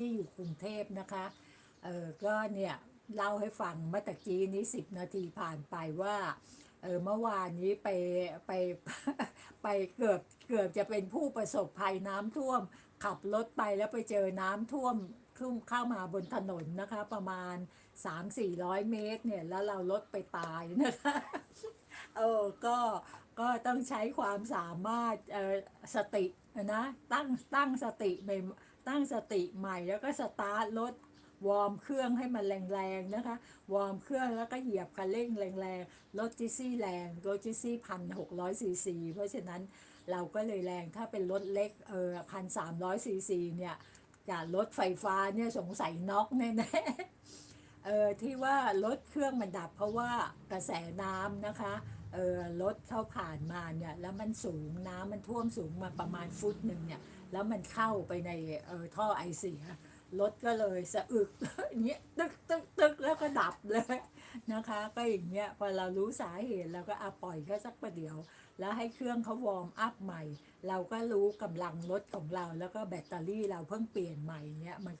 ที่อยู่กรุงเทพนะคะเออก็เนี่ยเล่าให้ฟังเมื่อตะกี้นี้สิบนาทีผ่านไปว่าเออเมื่อวานนี้ไปไปไปเกือบเกือบจะเป็นผู้ประสบภัยน้ำท่วม ขับรถไปแล้วไปเจอน้ำท่วมขึ้นเข้ามาบนถนนนะคะ ประมาณ 3-400 เมตรเนี่ย แล้วเรารถไปตายนะคะเออก็ ต้องใช้ความสามารถเออสตินะตั้งตั้งสติใหม่ตั้งสติใหม่แล้วก็สตาร์ทรถวอร์มเครื่องให้มันแรงๆนะคะ วอร์มเครื่องแล้วก็เหยียบคันเร่งแรงๆ รถจิซี่แรงรถจิซี่พันหกร้อยซีซีเพราะฉะนั้นเราก็เลยแรงถ้าเป็นรถเล็กเออพันสามร้อยซีซีเนี่ยจากรถไฟฟ้าเนี่ยสงสัยน็อกแน่ๆ เออที่ว่ารถเครื่องมันดับเพราะว่ากระแสน้ำนะคะเออรถเข้าผ่านมาเนี่ยแล้วมันสูงน้ำมันท่วมสูงมาประมาณฟุตหนึ่งเนี่ยแล้วมันเข้าไปในเออท่อไอเสียรถก็เลยสะอึกอย่างเงี้ยตึกตึกตึกแล้วก็ดับเลยนะคะ ก็อย่างเงี้ยพอเรารู้สาเหตุเราก็อาปล่อยแค่สักประเดี๋ยว แล้วให้เครื่องเขาวอร์มอัพใหม่ เราก็รู้กำลังรถของเราแล้วก็แบตเตอรี่เราเพิ่งเปลี่ยนใหม่เนี้ยมัน